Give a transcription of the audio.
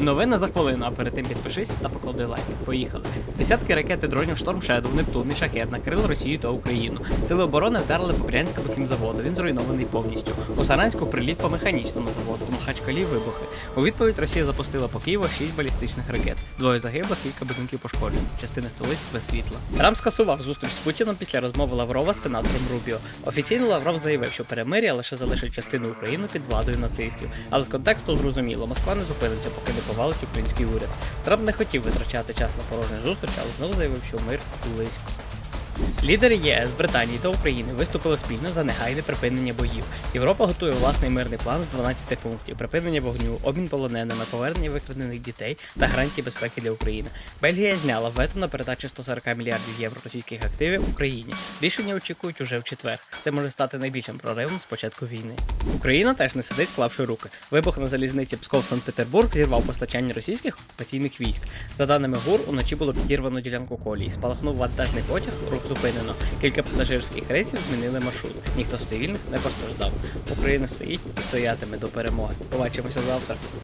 Новина за хвилину, а перед тим підпишись та поклади лайк. Поїхали. Десятки ракет і дронів Шторм Shadow, Нептун і Шахет накрили Росію та Україну. Сили оборони вдарили по Брянському хімзаводу. Він зруйнований повністю. У Саранську приліт по механічному заводу. У Махачкалі вибухи. У відповідь Росія запустила по Києву 6 балістичних ракет. Двоє загиблих, кілька будинків пошкоджень. Частини столиць без світла. Трамп скасував зустріч з Путіном після розмови Лаврова з сенатором Рубіо. Офіційно Лавров заявив, що перемир'я лише залишить частину України під владою нацистів. Але з контексту зрозуміло, Москва не зупиниться, поки не повалить український уряд. Трамп не хотів витрачати час на порожню зустріч, але знову заявив, що мир близько. Лідери ЄС, Британії та України виступили спільно за негайне припинення боїв. Європа готує власний мирний план з 12 пунктів: припинення вогню, обмін полоненими, повернення викрадених дітей та гарантії безпеки для України. Бельгія зняла вето на передачу 140 мільярдів євро російських активів Україні. Рішення очікують уже в четвер. Це може стати найбільшим проривом з початку війни. Україна теж не сидить, склавши руки. Вибух на залізниці Псков Санкт-Петербург зірвав постачання російських окупаційних військ. За даними ГУР, уночі було підірвано ділянку колії. Спалахнув вантажний потяг, рух зупинено. Кілька пасажирських рейсів змінили маршрут. Ніхто з цивільних не постраждав. Україна стоїть і стоятиме до перемоги. Побачимося завтра.